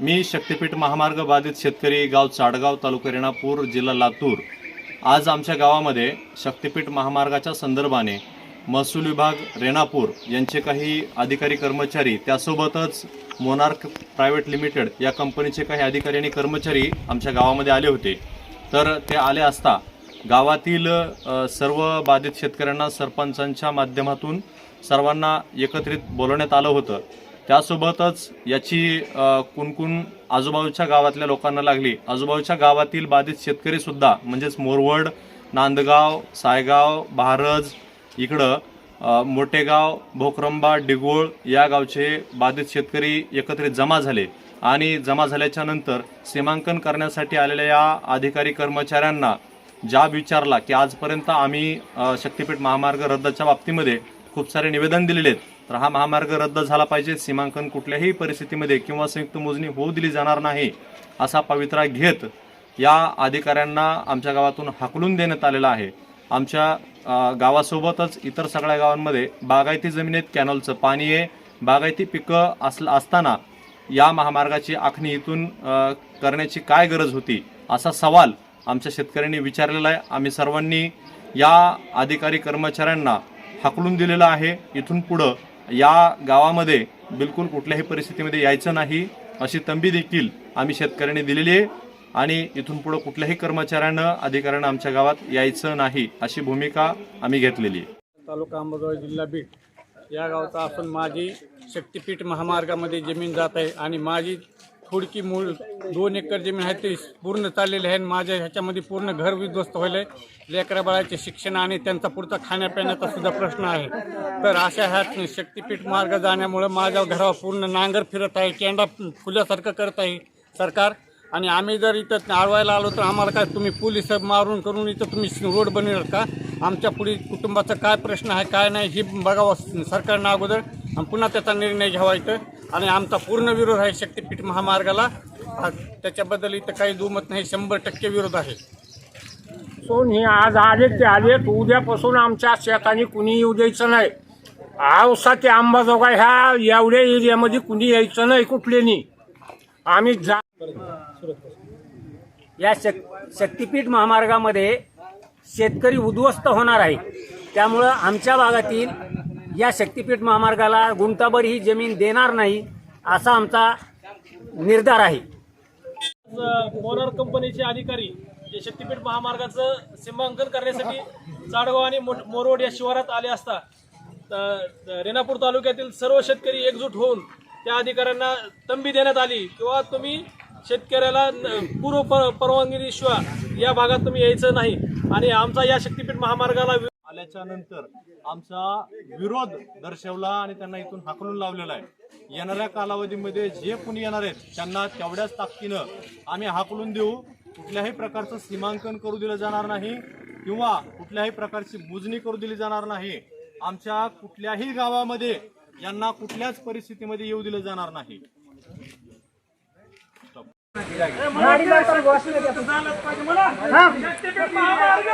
मी शक्तीपीठ महामार्ग बाधित शेतकरी गाव चाडगाव तालुका रेणापूर जिल्हा लातूर. आज आमच्या गावामध्ये शक्तीपीठ महामार्गाच्या संदर्भाने महसूल विभाग रेणापूर यांचे काही अधिकारी कर्मचारी त्यासोबतच मोनार्क प्रायव्हेट लिमिटेड या कंपनीचे काही अधिकारी आणि कर्मचारी आमच्या गावामध्ये आले होते. तर ते आले असता गावातील सर्व बाधित शेतकऱ्यांना सरपंचांच्या माध्यमातून सर्वांना एकत्रित बोलवण्यात आलं होतं. त्यासोबतच याची कुणकुण आजूबाजूच्या गावातल्या लोकांना लागली. आजूबाजूच्या गावातील बाधित शेतकरी सुद्धा म्हणजेच मोरवड नांदगाव सायगाव भारज इकडं मोठेगाव भोकरंबा डिगोळ या गावचे बाधित शेतकरी एकत्रित जमा झाले. आणि जमा झाल्याच्यानंतर सीमांकन करण्यासाठी आलेल्या या अधिकारी कर्मचाऱ्यांना जाब विचारला की आजपर्यंत आम्ही शक्तिपीठ महामार्ग रद्दच्या बाबतीमध्ये खूप सारे निवेदन दिलेले आहेत. तर हा महामार्ग रद्द झाला पाहिजे. सीमांकन कुठल्याही परिस्थितीमध्ये किंवा संयुक्त मोजणी होऊ दिली जाणार नाही असा पवित्रा घेत या अधिकाऱ्यांना आमच्या गावातून हाकलून देण्यात आलेला आहे. आमच्या गावासोबतच इतर सगळ्या गावांमध्ये बागायती जमिनीत कॅनॉलचं पाणी आहे. बागायती पिकं असलं असताना या महामार्गाची आखणी इथून करण्याची काय गरज होती असा सवाल आमच्या शेतकऱ्यांनी विचारलेला आहे. आम्ही सर्वांनी या अधिकारी कर्मचाऱ्यांना हाकलून दिलेलं आहे. इथून पुढं या गावामध्ये बिलकुल कुठल्याही परिस्थितीमध्ये यायचं नाही. अशी तंबी देखील आम्ही शेतकऱ्यांनी दिलेली आहे. आणि इथून पुढं कुठल्याही कर्मचाऱ्यानं अधिकाऱ्यानं आमच्या गावात यायचं नाही अशी भूमिका आम्ही घेतलेली आहे. तालुका अंबाजोगाई जिल्हा बीड या गावचा असून माझी शक्तीपीठ महामार्गामध्ये जमीन जात आहे आणि माझी थोडकी मूळ दोन एकर जमीन आहे ती पूर्ण चाललेली आहे आणि माझ्या ह्याच्यामध्ये पूर्ण घर विध्वस्त व्हायला आहे. लेकरा बाळाचे शिक्षण आणि त्यांचा पुढचा खाण्यापिण्याचा सुद्धा प्रश्न आहे. तर अशा ह्या शक्तीपीठ मार्ग जाण्यामुळं माझ्या घरावर पूर्ण नांगर फिरत आहे केंडा फुल्यासारखं करत आहे सरकार. आणि आम्ही जर इथं आळवायला आलो तर आम्हाला काय तुम्ही पोलीस मारून करून इथं तुम्ही रोड बनवणार का? आमच्या पुढे कुटुंबाचा काय प्रश्न आहे काय नाही हे बघावं सरकारनं अगोदर. आणि पुन्हा त्याचा निर्णय घ्यावा इथं. आणि आमचा पूर्ण विरोध आहे शक्तीपीठ महामार्गाला. त्याच्याबद्दल इथं काही दुमत नाही शंभर टक्के विरोध आहे. सोन हे आज आले ते आले उद्यापासून आमच्या शेताने कुणी येऊ द्यायचं नाही. औसा ते अंबाजोगाई ह्या एवढ्या एरियामध्ये कुणी यायचं नाही कुठलेनी. आम्ही जा या शक शक्तीपीठ महामार्गामध्ये शेतकरी उद्ध्वस्त होणार आहे. त्यामुळं आमच्या भागातील या शक्तीपीठ महामार्गाला गुंताभर ही जमीन देणार नाही असा आमचा निर्धार आहे. मोनर कंपनीचे अधिकारी जे शक्तीपीठ महामार्गाचं सीमांकन करण्यासाठी चाडगाव आणि मोठ- मोरवड या शिवारात आले असता रेणापूर तालुक्यातील सर्व शेतकरी एकजूट होऊन त्या अधिकाऱ्यांना तंबी देण्यात आली किंवा तुम्ही शेतकऱ्याला पूर्व पर- परवानगीशिवाय या भागात तुम्ही यायचं नाही. आणि आमचा या शक्तीपीठ महामार्गाला आल्याच्यानंतर आमचा विरोध दर्शवला आणि त्यांना इथून हाकलून लावलेला आहे. येणाऱ्या कालावधीमध्ये जे कुणी येणार आहेत त्यांना तेवढ्याच ताकदीनं आम्ही हाकलून देऊ. कुठल्याही प्रकारचं सीमांकन करू दिलं जाणार नाही किंवा कुठल्याही प्रकारची मोजणी करू दिली जाणार नाही. आमच्या कुठल्याही गावामध्ये यांना कुठल्याच परिस्थितीमध्ये येऊ दिलं जाणार नाही. शक्तीपीठ महामार्ग.